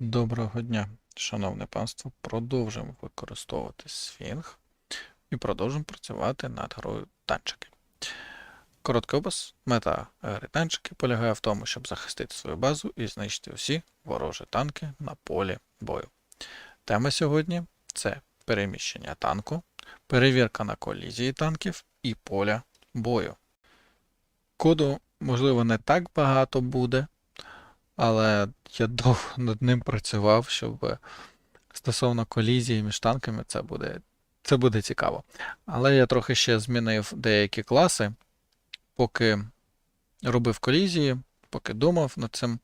Доброго дня, шановне панство. Продовжуємо використовувати Swing і продовжуємо працювати над грою танчики. Короткий опис. Мета гри танчики полягає в тому, щоб захистити свою базу і знищити всі ворожі танки на полі бою. Тема сьогодні це переміщення танку, перевірка на колізії танків і поля бою. Коду, можливо, не так багато буде, але я довго над ним працював, щоб стосовно колізії між танками це буде, це буде цікаво. Але я трохи ще змінив деякі класи, поки робив колізії, поки думав над цим,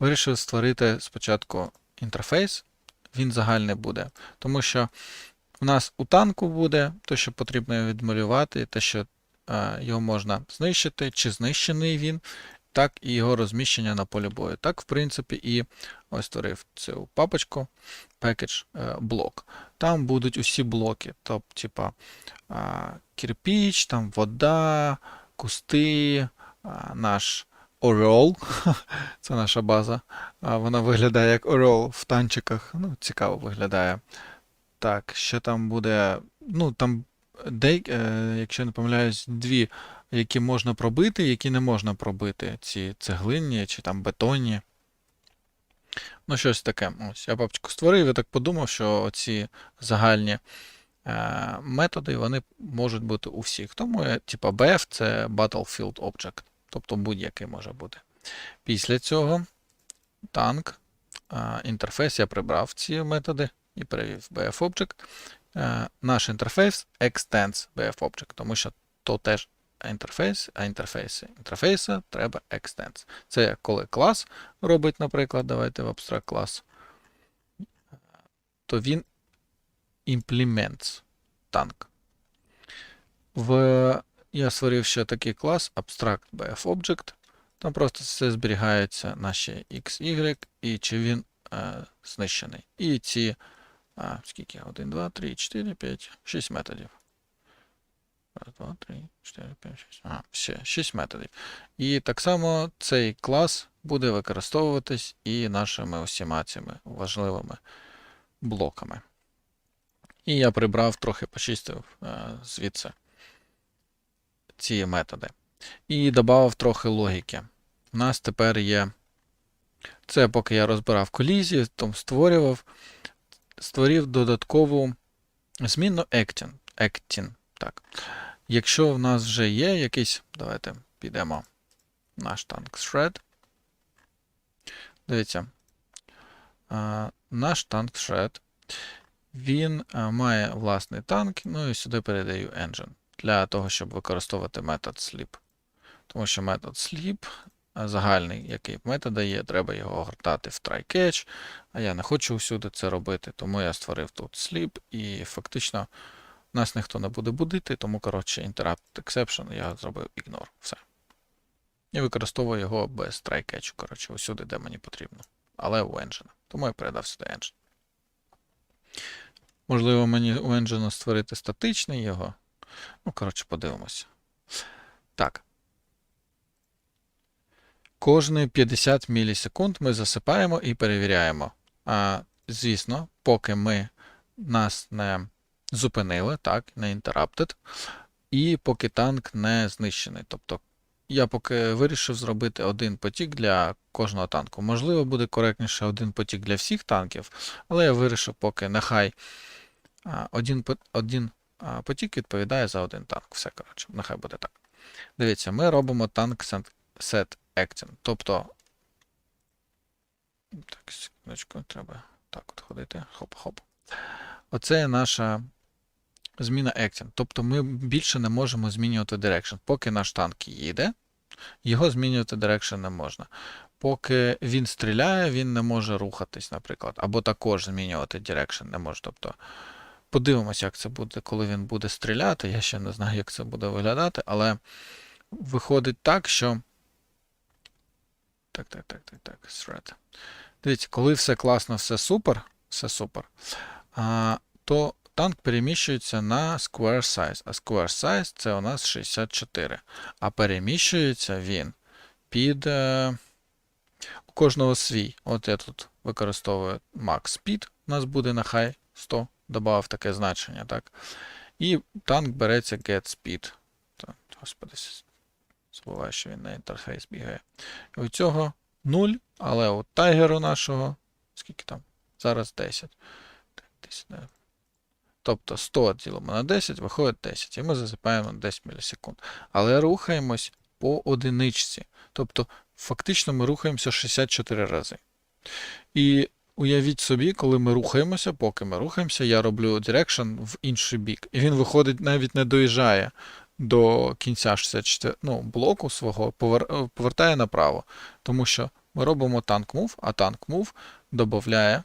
вирішив створити спочатку інтерфейс, він загальний буде. Тому що в нас у танку буде те, що потрібно відмалювати, те, що е, його можна знищити, чи знищений він, так і його розміщення на полі бою. Так, в принципі, і ось створив цю папочку package е, блок. Там будуть усі блоки, тобто, типа кирпіч, там вода, кусти, наш орел, це наша база. Вона виглядає як орел в танчиках. Ну, цікаво виглядає. Так, ще там буде. Ну, там, де, е, якщо не помиляюсь, дві які можна пробити, які не можна пробити, ці цеглинні чи там бетонні. Ну, щось таке. Ось я папочку створив і так подумав, що ці загальні е, методи вони можуть бути у всіх. Тому, типа, BF це Battlefield Object, тобто будь-який може бути. Після цього танк, е, інтерфейс я прибрав ці методи і перевів BF Object. Е, наш інтерфейс extends BF Object, тому що то теж інтерфейс, а інтерфейси інтерфейса треба extends. Це коли клас робить, наприклад, давайте в абстракт клас, то він implements танк. В, я створив ще такий клас Abstract BF Object. Там просто все зберігається наші X, Y, і чи він е, знищений. І ці а, скільки? 1, 2, 3, 4, 5, 6 методів. Раз, два, три, 4, 5, 6. Ага, все, 6 методів. І так само цей клас буде використовуватись і нашими усіма цими важливими блоками. І я прибрав, трохи почистив е, звідси ці методи. І додав трохи логіки. У нас тепер є. Це поки я розбирав колізію, там створював, створив додаткову змінну acting. acting так. Якщо в нас вже є якийсь, давайте підемо наш танк Shred. Дивіться, наш танк Shred, він має власний танк, ну і сюди передаю engine для того, щоб використовувати метод sleep. Тому що метод sleep загальний, який метод дає, треба його огортати в try-catch, а я не хочу усюди це робити, тому я створив тут sleep і фактично. Нас ніхто не буде будити, тому, коротше, interrupt exception я зробив ignore. Все. І використовую його без try catch, коротше, усюди, де мені потрібно. Але у engine. Тому я передав сюди engine. Можливо, мені у engine створити статичний його. Ну, коротше, подивимося. Так. Кожні 50 мілісекунд ми засипаємо і перевіряємо. А, Звісно, поки ми нас не зупинили, так, не interrupted, і поки танк не знищений. Тобто я поки вирішив зробити один потік для кожного танку. Можливо, буде коректніше один потік для всіх танків, але я вирішив, поки нехай один один потік відповідає за один танк. Все, коротше, нехай буде так. Дивіться, ми робимо танк set action. Тобто. Так, секундочку, треба так от ходити. Хоп-хоп. Оце наша зміна action. Тобто ми більше не можемо змінювати direction. Поки наш танк їде, його змінювати direction не можна. Поки він стріляє, він не може рухатись, наприклад. Або також змінювати direction не може. Тобто, подивимося, як це буде, коли він буде стріляти. Я ще не знаю, як це буде виглядати, але виходить так, що. Так, так, так, так, так, thread. Дивіться, коли все класно, все супер, все супер, а, то танк переміщується на square size. А square size це у нас 64. А переміщується він під. Е, У кожного свій. От я тут використовую max speed, у нас буде high 100, додав таке значення, так? І танк береться get speed. Господи, забуваю, що він на інтерфейс бігає. І у цього 0, але у тайгеру нашого, скільки там? Зараз 10. 10 не. Тобто 100 ділимо на 10, виходить 10. І ми засипаємо 10 мілісекунд. Але рухаємось по одиничці. Тобто, фактично ми рухаємося 64 рази. І уявіть собі, коли ми рухаємося, поки ми рухаємося, я роблю direction в інший бік. І він виходить, навіть не доїжджає до кінця 64 ну, блоку свого, повертає направо. Тому що ми робимо танк move, а танк move додає.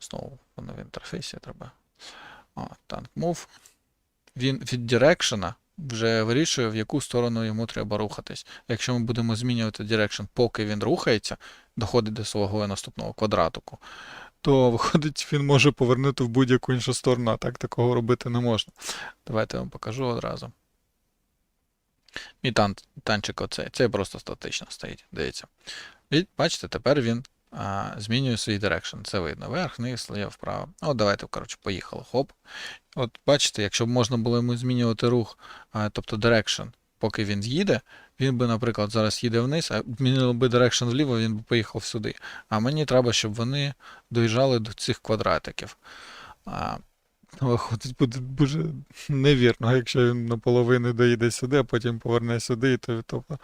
Знову воно в інтерфейсі треба. А, танк move. Він від direction вже вирішує, в яку сторону йому треба рухатись. Якщо ми будемо змінювати direction, поки він рухається, доходить до свого наступного квадратику, то виходить, він може повернути в будь-яку іншу сторону, а так такого робити не можна. Давайте я вам покажу одразу. Мій тан, танчик оцей. Це просто статично стоїть. Дивіться. Бачите, тепер він а, змінює свій direction. Це видно. Вверх, вниз, вліво, вправо. От давайте, коротше, поїхали. Хоп. От бачите, якщо б можна було йому змінювати рух, тобто direction, поки він їде, він би, наприклад, зараз їде вниз, а змінили би direction вліво, він би поїхав сюди. А мені треба, щоб вони доїжджали до цих квадратиків. Виходить, буде дуже невірно, якщо він наполовину доїде сюди, а потім поверне сюди. То, тобто,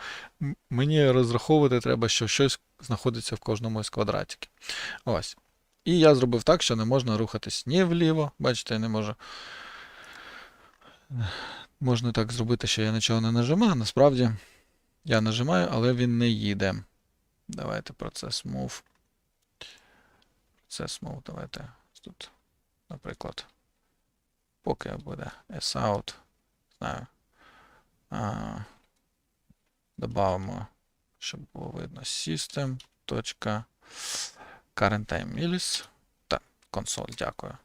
мені розраховувати треба, що щось знаходиться в кожному із квадратиків. Ось. І я зробив так, що не можна рухатись ні вліво. Бачите, я не можу. Можна так зробити, що я нічого не нажимаю. Насправді я нажимаю, але він не їде. Давайте процес move. Процес move, давайте тут, наприклад. Поки буде sout, знаю. А, добавимо, щоб було видно system. current time millis. Так, консоль, дякую.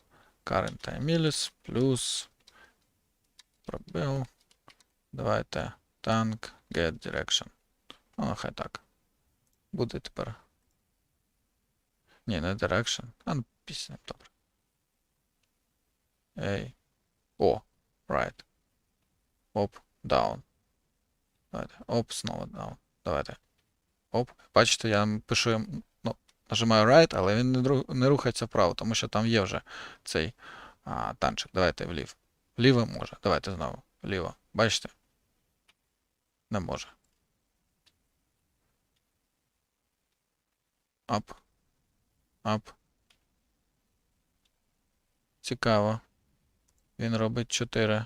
Current time плюс пробел. Давайте tank get direction. Ну, нехай так. Буде тепер. Ні, не direction. А ну, пісня, добре. Ей. О, right. Оп, down. Давайте. Оп, знову down. Давайте. Оп. Бачите, я пишу, ну, нажимаю right, але він не, не рухається вправо, тому що там є вже цей а, танчик. Давайте влів. Вліво може. Давайте знову. Вліво. Бачите? Не може. Ап. Ап. Цікаво. Він робить 4.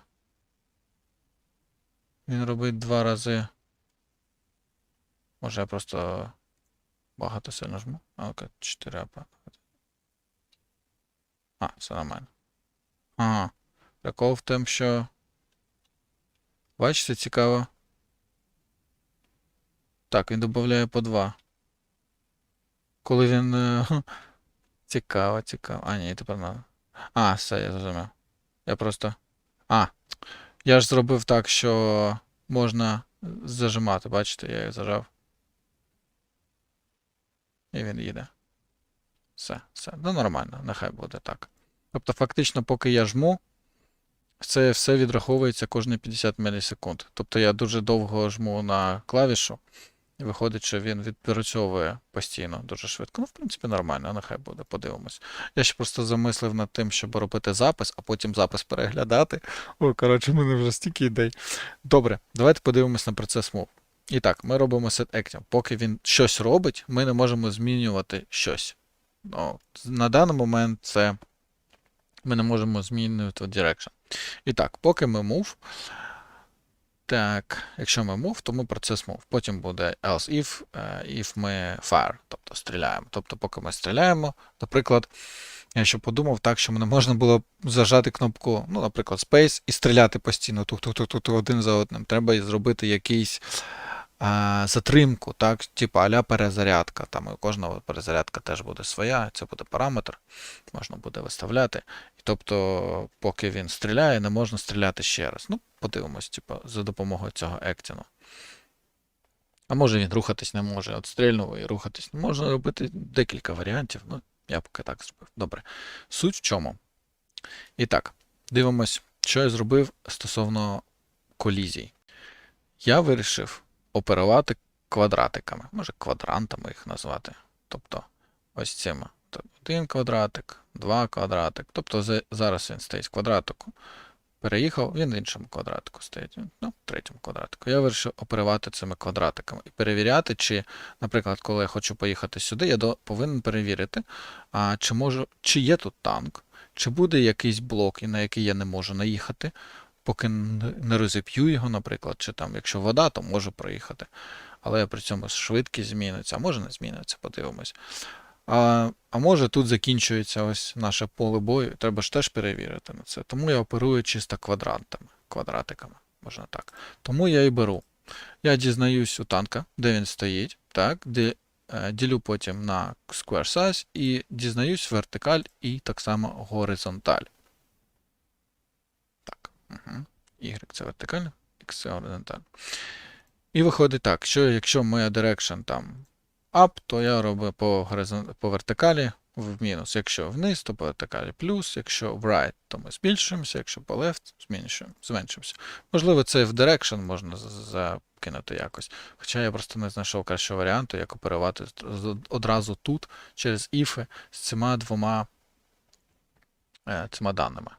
Він робить два рази. Може я просто багато сильно жму. А, окей, 4 апа. А, все нормально. Ага. Прикол в тому, що. Бачите, цікаво. Так, він додає по 2. Коли він. е, Цікаво, цікаво. А, ні, тепер надо. А, все, я зрозумів. Я просто. А. Я ж зробив так, що можна зажимати, бачите, я їх зажав. І він їде. Все, все. Ну нормально, нехай буде так. Тобто, фактично, поки я жму, це все відраховується кожні 50 мілісекунд. Тобто я дуже довго жму на клавішу, виходить, що він відпрацьовує постійно дуже швидко. Ну, в принципі, нормально, нехай буде, подивимось. Я ще просто замислив над тим, щоб робити запис, а потім запис переглядати. О, коротше, в мене вже стільки ідей. Добре, давайте подивимось на процес move. І так, ми робимо set active. Поки він щось робить, ми не можемо змінювати щось. Ну, на даний момент це ми не можемо змінювати direction. І так, поки ми move. Так, якщо ми move, то ми процес move. Потім буде else if, е, if ми fire, тобто стріляємо. Тобто, поки ми стріляємо, наприклад, я ще подумав так, що не можна було зажати кнопку, ну, наприклад, Space і стріляти постійно тух-тух-тух-тух один за одним. Треба зробити якийсь затримку, так, типу аля перезарядка. Там у кожного перезарядка теж буде своя, це буде параметр, можна буде виставляти. І тобто, поки він стріляє, не можна стріляти ще раз. Ну, подивимось, типу, за допомогою цього ектіну. А може він рухатись не може. От стрільнув і рухатись можна робити декілька варіантів. Ну, я поки так зробив. Добре. Суть в чому? І так, дивимось, що я зробив стосовно колізій. Я вирішив оперувати квадратиками, може квадрантами їх назвати. Тобто ось цими. Один квадратик, два квадратик. Тобто зараз він стоїть в квадратику. Переїхав, він в іншому квадратику стоїть. Ну, в третьому квадратику. Я вирішив оперувати цими квадратиками і перевіряти, чи, наприклад, коли я хочу поїхати сюди, я повинен перевірити, а, чи, можу, чи є тут танк, чи буде якийсь блок, на який я не можу наїхати, поки не розіп'ю його, наприклад, чи там, якщо вода, то можу проїхати. Але при цьому швидкість зміниться, а може не зміниться, подивимось. А, а може тут закінчується ось наше поле бою, треба ж теж перевірити на це. Тому я оперую чисто квадрантами, квадратиками, можна так. Тому я і беру. Я дізнаюсь у танка, де він стоїть, так, де, е, ділю потім на square size і дізнаюсь вертикаль і так само горизонталь. Угу. Y це вертикаль, X це горизонталь. І виходить так, що якщо моя direction там up, то я роблю по, горизон... по вертикалі в мінус. Якщо вниз, то по вертикалі плюс, якщо в right, то ми збільшуємося, якщо по left, зменшуємо, зменшуємося. Можливо, це в direction можна закинути якось. Хоча я просто не знайшов кращого варіанту, як оперувати одразу тут через іфи з цими двома е, цими даними.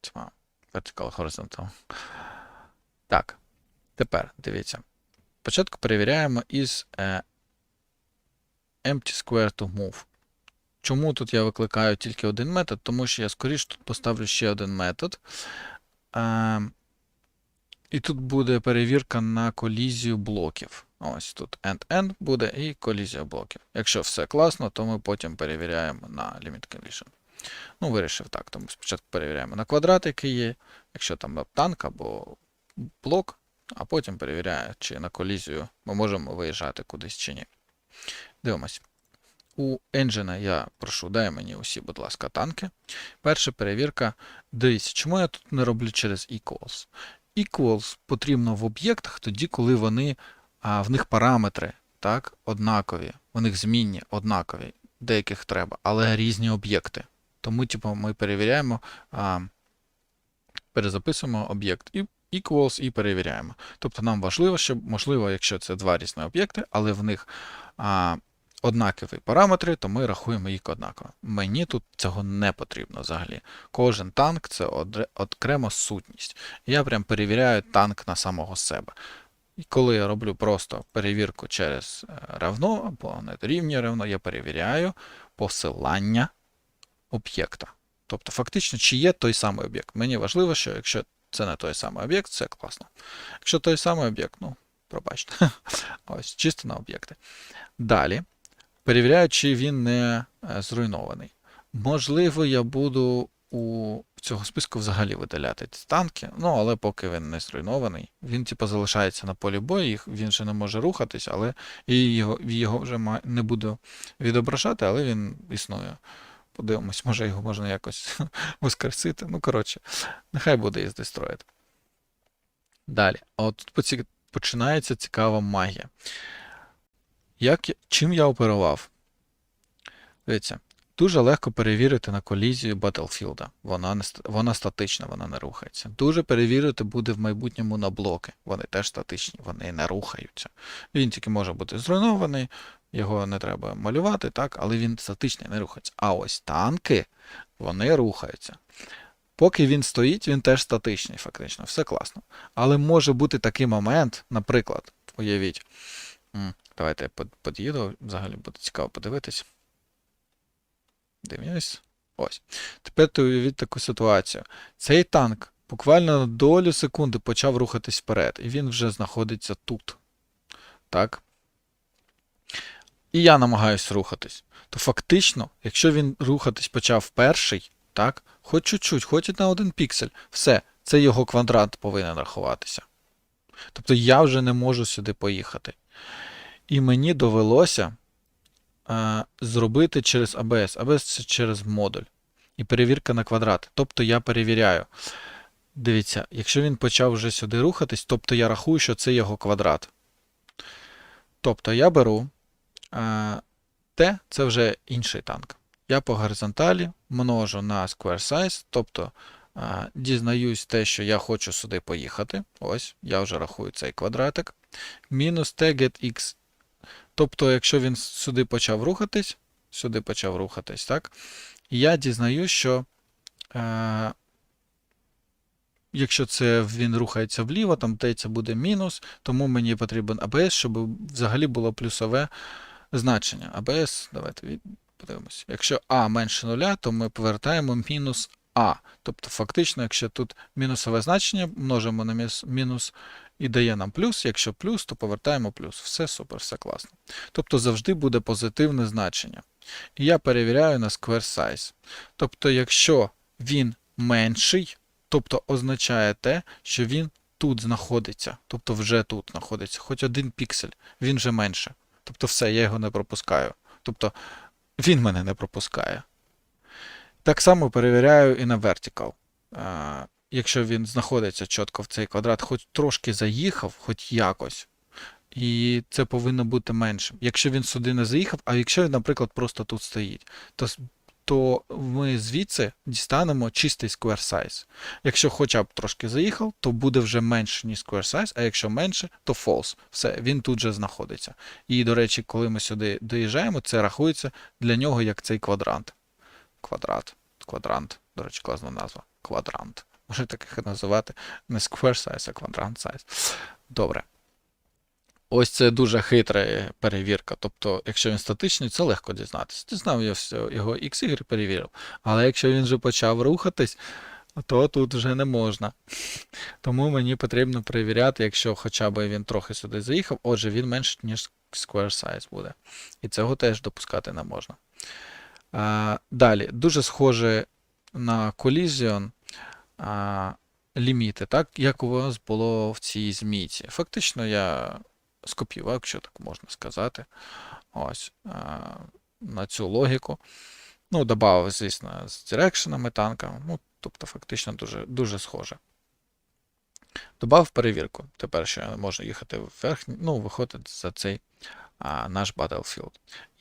Цими vertical horizontal. Так, тепер дивіться. Спочатку перевіряємо із е, empty square to move. Чому тут я викликаю тільки один метод? Тому що я скоріш тут поставлю ще один метод. Е, і тут буде перевірка на колізію блоків. Ось тут end-end буде і колізія блоків. Якщо все класно, то ми потім перевіряємо на limit condition. Ну, вирішив так. Тому спочатку перевіряємо на квадрат, який є, якщо там танк або блок, а потім перевіряю, чи на колізію ми можемо виїжджати кудись чи ні. Дивимось. У engine я прошу, дай мені усі, будь ласка, танки. Перша перевірка. Дивіться, чому я тут не роблю через equals? Equals потрібно в об'єктах тоді, коли вони, а, в них параметри так, однакові, у них змінні однакові, деяких треба, але різні об'єкти. Тому, типу, ми перевіряємо, а, перезаписуємо об'єкт і equals і перевіряємо. Тобто нам важливо, щоб, можливо, якщо це два різні об'єкти, але в них а, однакові параметри, то ми рахуємо їх однаково. Мені тут цього не потрібно взагалі. Кожен танк це окрема сутність. Я прям перевіряю танк на самого себе. І коли я роблю просто перевірку через е, равно або дорівнює равно, я перевіряю посилання об'єкта. Тобто, фактично, чи є той самий об'єкт. Мені важливо, що якщо це не той самий об'єкт, це класно. Якщо той самий об'єкт, ну, пробачте. Ось, чисто на об'єкти. Далі. Перевіряю, чи він не е, зруйнований. Можливо, я буду у цього списку взагалі видаляти ці танки, ну, але поки він не зруйнований, він типу, залишається на полі бою, він ще не може рухатись, але і його, його вже не буду відображати, але він існує. Подивимось, може його можна якось воскресити. Ну, коротше, нехай буде із Destroyed. Далі. От тут починається цікава магія. Як, чим я оперував? Дивіться, дуже легко перевірити на колізію Battlefield. Вона, не, вона статична, вона не рухається. Дуже перевірити буде в майбутньому на блоки. Вони теж статичні, вони не рухаються. Він тільки може бути зруйнований, його не треба малювати, так, але він статичний, не рухається. А ось танки, вони рухаються. Поки він стоїть, він теж статичний, фактично, все класно. Але може бути такий момент, наприклад, уявіть, давайте я під'їду, взагалі буде цікаво подивитись. Дивлюсь. Ось. Тепер ти уявіть таку ситуацію. Цей танк буквально на долю секунди почав рухатись вперед, і він вже знаходиться тут. Так? І я намагаюсь рухатись. То фактично, якщо він рухатись почав перший, так, хоч чуть-чуть, хоч на один піксель, все, це його квадрат повинен рахуватися. Тобто я вже не можу сюди поїхати. І мені довелося е, зробити через ABS. ABS це через модуль. І перевірка на квадрат. Тобто я перевіряю. Дивіться, якщо він почав вже сюди рухатись, тобто я рахую, що це його квадрат. Тобто я беру Т, це вже інший танк. Я по горизонталі множу на square size, тобто дізнаюсь те, що я хочу сюди поїхати. Ось, я вже рахую цей квадратик. Мінус T get x. Тобто, якщо він сюди почав рухатись, сюди почав рухатись, так? Я дізнаюсь, що е, якщо це він рухається вліво, там це буде мінус, тому мені потрібен ABS, щоб взагалі було плюсове значення. ABS, давайте подивимося. Якщо А менше нуля, то ми повертаємо мінус А. Тобто, фактично, якщо тут мінусове значення, множимо на мінус і дає нам плюс. Якщо плюс, то повертаємо плюс. Все супер, все класно. Тобто завжди буде позитивне значення. І я перевіряю на square size. Тобто, якщо він менший, тобто означає те, що він тут знаходиться, тобто вже тут знаходиться, хоч один піксель, він вже менше. Тобто все, я його не пропускаю. Тобто він мене не пропускає. Так само перевіряю і на vertical. Якщо він знаходиться чітко в цей квадрат, хоч трошки заїхав, хоч якось. І це повинно бути меншим. Якщо він сюди не заїхав, а якщо він, наприклад, просто тут стоїть, то, то ми звідси дістанемо чистий square size. Якщо хоча б трошки заїхав, то буде вже менше, ніж square size, а якщо менше, то false. Все, він тут же знаходиться. І, до речі, коли ми сюди доїжджаємо, це рахується для нього як цей квадрант. Квадрат. Квадрант. До речі, класна назва. Квадрант. Може таких називати не square size, а квадрант size. Добре. Ось це дуже хитра перевірка. Тобто, якщо він статичний, це легко дізнатися. Дізнав я все, його XY перевірив. Але якщо він вже почав рухатись, то тут вже не можна. Тому мені потрібно перевіряти, якщо хоча б він трохи сюди заїхав, отже, він менше, ніж square size буде. І цього теж допускати не можна. А, далі, дуже схоже на Collision а, ліміти, так, як у вас було в цій змійці. Фактично я скопіював, якщо так можна сказати. Ось на цю логіку. Ну, додав, звісно, з дирекшенами танка. Ну, тобто, фактично дуже, дуже схоже. Добав перевірку. Тепер що можу їхати вверх, ну, виходить за цей а, наш Battlefield.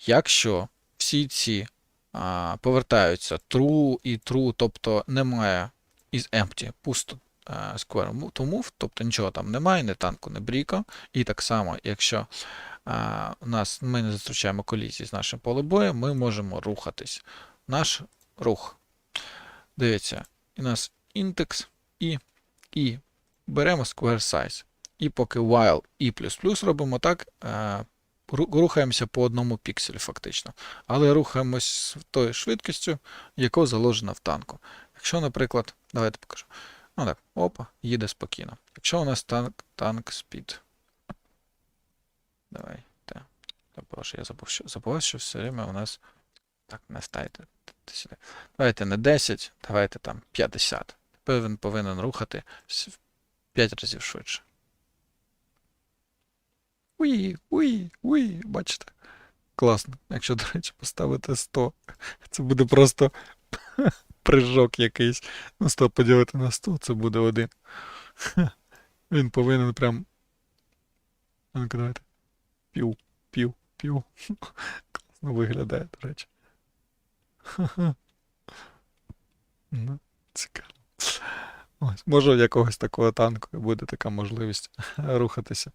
Якщо всі ці а, повертаються true і true, тобто немає із empty, пусто square to move, тобто нічого там немає, ні танку, ні бріка. І так само, якщо а, у нас, ми не зустрічаємо колізії з нашим полем бою, ми можемо рухатись. Наш рух. Дивіться, у нас індекс і, і беремо square size. І поки while і робимо так, е, рухаємося по одному пікселю фактично. Але рухаємось тою швидкістю, яка заложена в танку. Якщо, наприклад, давайте покажу. Ну так, опа, їде спокійно. Якщо у нас танк, танк speed. Давайте. Та, Боже, я забув, що, забув, що все время у нас. Так, не ставайте т- сюди. Давайте не 10, давайте там 50. Тепер він повинен рухати в 5 разів швидше. Уї, уї, уї, бачите? Класно. Якщо, до речі, поставити 100, це буде просто прыжок якийсь. Ну, 100 поділити на 100, це буде один. Він повинен прям. Ну-ка, давайте. Пів, пів, пів. Класно виглядає, до речі. Ну, цікаво. Ось, може, у якогось такого танку і буде така можливість рухатися.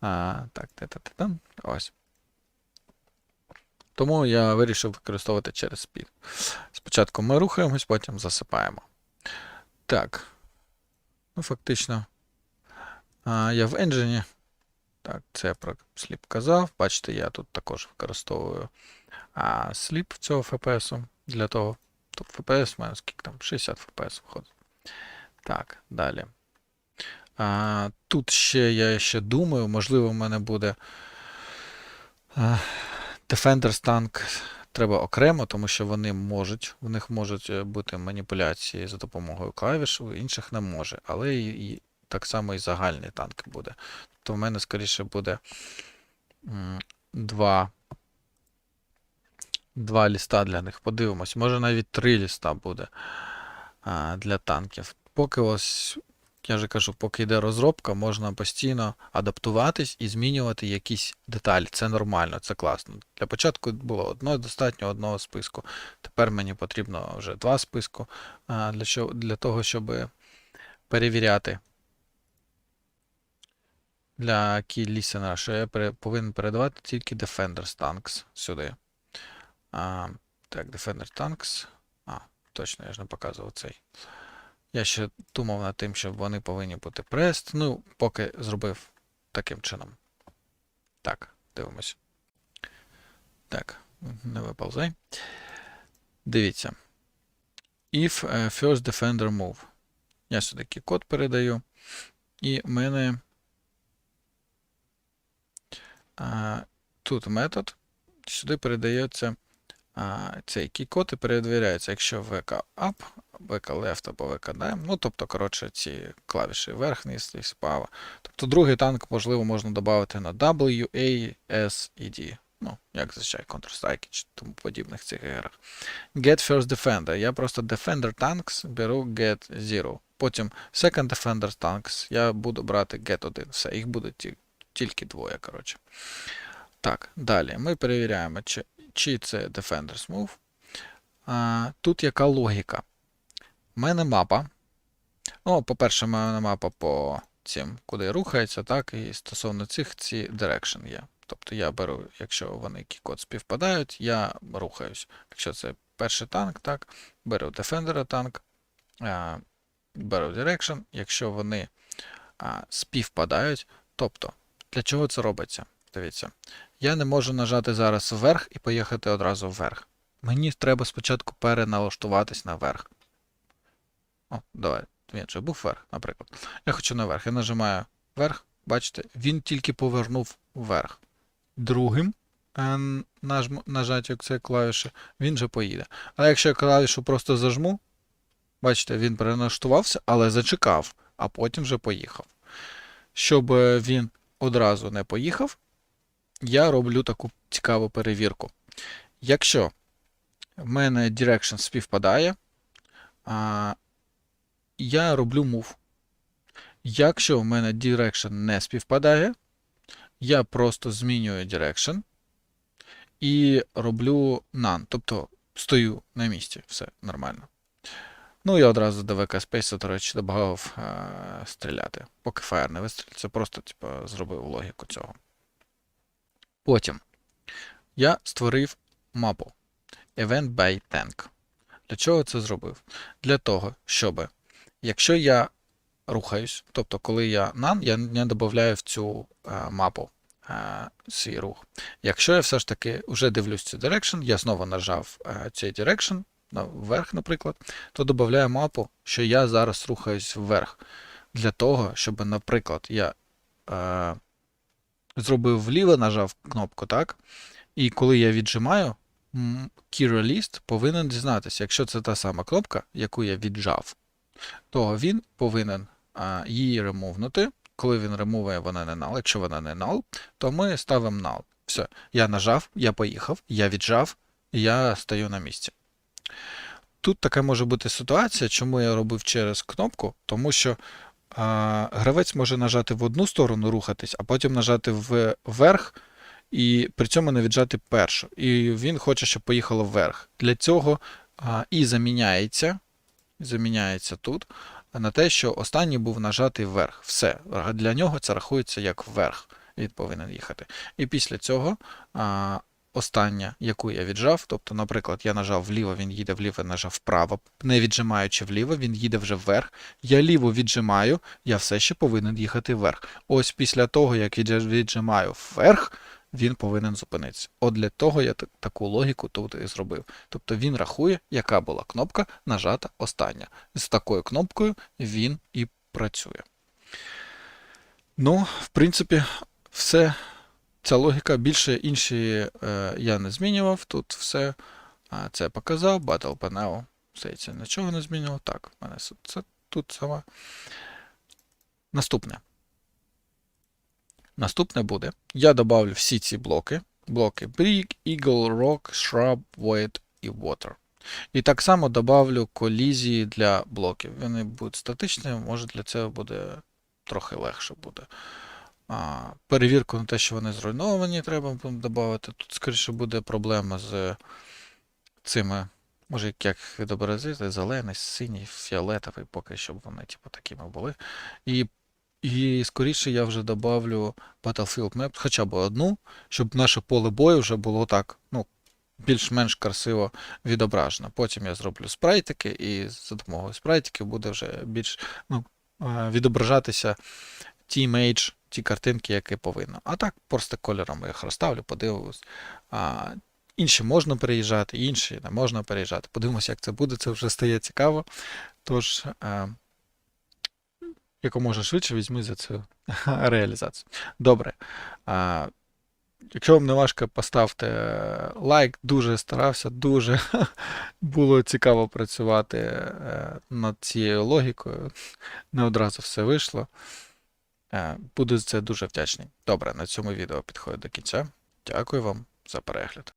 А, так, та та та там. Ось. Тому я вирішив використовувати через speed. Спочатку ми рухаємось, потім засипаємо. Так. Ну, фактично. А, я в engine. Так, це я про sleep казав. Бачите, я тут також використовую а, sleep цього FPS для того. Тобто FPS в мене скільки там? 60 FPS виходить. Так, далі. А, тут ще я ще думаю, можливо, в мене буде а, Defenders Tank треба окремо, тому що вони можуть, в них можуть е, бути маніпуляції за допомогою клавіш, у інших не може. Але і, і так само і загальний танк буде. То в мене, скоріше, буде два, два ліста для них. Подивимось. Може навіть три ліста буде а, для танків. Поки ось я же кажу, поки йде розробка, можна постійно адаптуватись і змінювати якісь деталі. Це нормально, це класно. Для початку було одно достатньо одного списку. Тепер мені потрібно вже два списку для, для того, щоб перевіряти для key що я повинен передавати тільки Defenders Tanks сюди. А, так, Defender Tanks. А, точно, я ж не показував цей. Я ще думав над тим, що вони повинні бути прест. Ну, поки зробив таким чином. Так, дивимося. Так, не виповзай. Дивіться. If first defender move. Я сюди код передаю. І в мене а, тут метод. Сюди передається цей код і перевіряється, якщо VK up, VK left або VK down. Ну, тобто, коротше, ці клавіші вверх, низ, справа. Тобто другий танк, можливо, можна додати на W, A, S і D. Ну, як зазвичай Counter-Strike чи тому подібних цих іграх. Get first defender. Я просто defender tanks беру get 0. Потім second defender tanks я буду брати get 1. Все, їх буде тільки двоє, коротше. Так, далі ми перевіряємо, чи, чи це Defenders Move. А, тут яка логіка? У мене мапа. Ну, по-перше, в мене мапа по цим, куди рухається, так, і стосовно цих ці direction є. Тобто я беру, якщо вони код співпадають, я рухаюсь. Якщо це перший танк, так, беру Defender танк, а, беру Direction, якщо вони а, співпадають. Тобто, для чого це робиться? Дивіться. Я не можу нажати зараз вверх і поїхати одразу вверх. Мені треба спочатку переналаштуватись наверх. О, давай. Він же був вверх, наприклад. Я хочу наверх. Я нажимаю вверх. Бачите, він тільки повернув вверх. Другим е, нажму, нажаття цієї клавіші, він же поїде. Але якщо я клавішу просто зажму, бачите, він переналаштувався, але зачекав, а потім вже поїхав. Щоб е, він одразу не поїхав, я роблю таку цікаву перевірку. Якщо в мене direction співпадає, я роблю move. Якщо в мене direction не співпадає, я просто змінюю direction і роблю none. Тобто стою на місці, все нормально. Ну і одразу до ВК Space, до речі, додав е, стріляти. Поки фаєр не вистрілить, це просто типу, зробив логіку цього. Потім я створив мапу Event by Tank. Для чого це зробив? Для того, щоб, якщо я рухаюсь, тобто, коли я none, я не додаю в цю а, мапу а, свій рух. Якщо я все ж таки вже дивлюсь цю direction, я знову нажав а, цей direction, вверх, наприклад, то додаю мапу, що я зараз рухаюсь вверх. Для того, щоб, наприклад, я е, зробив вліво, нажав кнопку, так? І коли я віджимаю, key повинен дізнатися, якщо це та сама кнопка, яку я віджав, то він повинен а, її ремовнути. Коли він ремовує, вона не null. Якщо вона не null, то ми ставимо null. Все. Я нажав, я поїхав, я віджав, я стою на місці. Тут така може бути ситуація, чому я робив через кнопку, тому що гравець може нажати в одну сторону рухатись, а потім нажати вверх, і при цьому не віджати першу. І він хоче, щоб поїхало вверх. Для цього і заміняється, заміняється тут на те, що останній був нажатий вверх. Все. Для нього це рахується як вверх. Він повинен їхати. І після цього а, остання, яку я віджав, тобто, наприклад, я нажав вліво, він їде вліво, нажав вправо, не віджимаючи вліво, він їде вже вверх. Я ліво віджимаю, я все ще повинен їхати вверх. Ось після того, як віджимаю вверх, він повинен зупинитися. От для того я таку логіку тут і зробив. Тобто він рахує, яка була кнопка нажата остання. З такою кнопкою він і працює. Ну, в принципі, все. Ця логіка більше інші е, я не змінював. Тут все це показав. Battle Panel. Здається, нічого не змінював. Так, в мене це тут саме. Наступне. Наступне буде. Я добавлю всі ці блоки. Блоки Brick, Eagle, Rock, Shrub, Void і Water. І так само добавлю колізії для блоків. Вони будуть статичні, може для цього буде трохи легше буде. Перевірку на те, що вони зруйновані, треба додати. Тут, скоріше, буде проблема з цими, може, як відобразити, зелений, синій, фіолетовий, поки щоб вони, типу, такими були. І, і скоріше я вже добавлю Battlefield Map, хоча б одну, щоб наше поле бою вже було так, ну, більш-менш красиво відображено. Потім я зроблю спрайтики, і за допомогою спрайтиків буде вже більш ну, е, відображатися ті мейдж, ті картинки, які повинно. А так просто кольором їх розставлю, подивлюсь. А, інші можна переїжджати, інші не можна переїжджати. Подивимося, як це буде, це вже стає цікаво. Тож, е, якомога швидше візьми за цю реалізацію. Добре. А, Якщо вам не важко, поставте лайк. Дуже старався, дуже було цікаво працювати е, над цією логікою. Не одразу все вийшло. Е, Буду за це дуже вдячний. Добре, на цьому відео підходить до кінця. Дякую вам за перегляд.